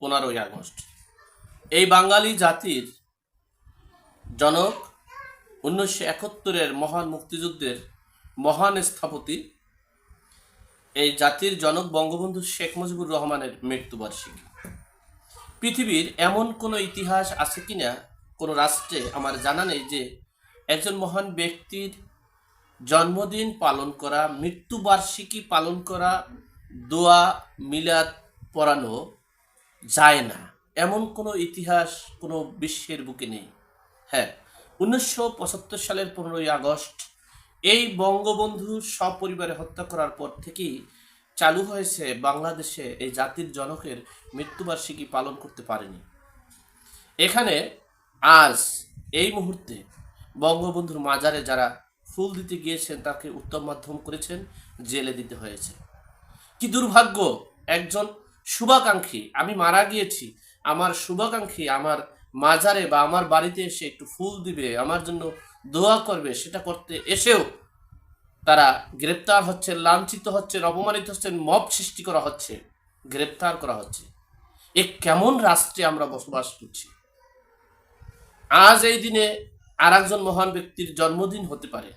পনেরোই আগস্ট। এই বাঙালি জাতির জনক উনিশশো একাত্তরের মহান মুক্তিযুদ্ধের মহান স্থপতি, এই জাতির জনক বঙ্গবন্ধু শেখ মুজিবুর রহমানের মৃত্যুবার্ষিকী। পৃথিবীর এমন কোনো ইতিহাস আছে কিনা, কোনো রাষ্ট্রে আমার জানা নেই যে একজন মহান ব্যক্তির জন্মদিন পালন করা, মৃত্যুবার্ষিকী পালন করা, দোয়া, মিলাদ পড়ানো যায় না। এমন কোনো ইতিহাস কোনো বিশ্বের বুকে নেই। হ্যাঁ উনিশশো পঁচাত্তর সালের পনেরোই আগস্ট এই বঙ্গবন্ধু সপরিবারে হত্যা করার পর থেকেই চালু হয়েছে বাংলাদেশে এই জাতির জনকের মৃত্যুবার্ষিকী পালন করতে পারেনি। এখানে আজ এই মুহূর্তে বঙ্গবন্ধুর মাজারে যারা ফুল দিতে গিয়েছেন, তাকে উত্তম মাধ্যম করেছেন, জেলে দিতে হয়েছে। কি দুর্ভাগ্য, একজন শুভাকাঙ্ক্ষী, আমি মারা গিয়েছি। আমার শুভাকাঙ্ক্ষী আমার মাজারে বা আমার বাড়িতে এসে একটু ফুল দিবে, আমার জন্য দোয়া করবে, সেটা করতে এসেও তারা গ্রেপ্তার হচ্ছে, লাঞ্ছিত হচ্ছেন অপমানিত হচ্ছেন মব সৃষ্টি করা হচ্ছে, গ্রেপ্তার করা হচ্ছে। এ কেমন রাষ্ট্রে আমরা বসবাস করছি? আজ এই দিনে আর একজন মহান ব্যক্তির জন্মদিন হতে পারে।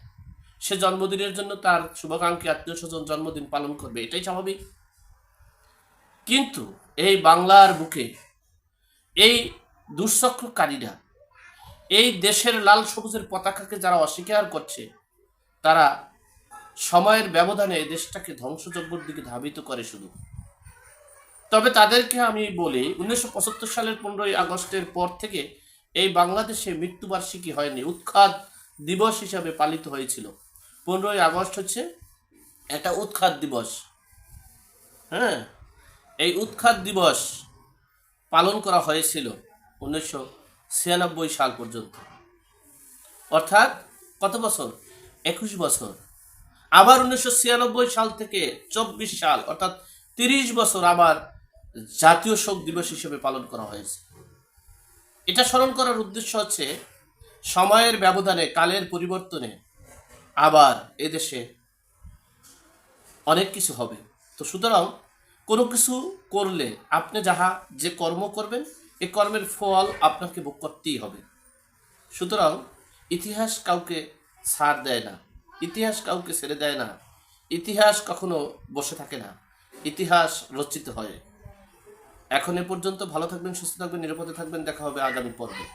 সে জন্মদিনের জন্য তার শুভাকাঙ্ক্ষী আত্মীয় স্বজন জন্মদিন পালন করবে, এটাই স্বাভাবিক। কিন্তু এই বাংলার বুকে এই দুঃচক্রকারীরা এই দেশের লাল সবুজের পতাকাকে যারা অস্বীকার করছে, তারা সময়ের ব্যবধানে দেশটাকে ধ্বংসযজ্ঞর দিকে ধাবিত করে শুধু। তবে তাদেরকে আমি বলি, উনিশশো পঁচাত্তর সালের পনেরোই আগস্টের পর থেকে এই বাংলাদেশে মৃত্যুবার্ষিকী হয়নি, উৎখাত দিবস হিসাবে পালিত হয়েছিল। পনেরোই আগস্ট হচ্ছে একটা উৎখাত দিবস। হ্যাঁ? এই উৎখাত দিবস পালন করা হয়েছিল উনিশশো ছিয়ানব্বই সাল পর্যন্ত। অর্থাৎ কত বছর? একুশ বছর। আবার উনিশশো ছিয়ানব্বই সাল থেকে চব্বিশ সাল, অর্থাৎ তিরিশ বছর আবার জাতীয় শোক দিবস হিসেবে পালন করা হয়েছে। এটা স্মরণ করার উদ্দেশ্য হচ্ছে, সময়ের ব্যবধানে, কালের পরিবর্তনে আবার এদেশে অনেক কিছু হবে। তো সুতরাং কোনো কিছু করলে আপনি যাহা যে কর্ম করবেন, এ কর্মের ফল আপনাকে ভোগ করতেই হবে। সুতরাং ইতিহাস কাউকে ছাড় দেয় না, ইতিহাস কাউকে ছেড়ে দেয় না, ইতিহাস কখনো বসে থাকে না, ইতিহাস রচিত হয়। এখন এ পর্যন্ত ভালো থাকবেন, সুস্থ থাকবেন, নিরাপদে থাকবেন, দেখা হবে আগামী পর্বে।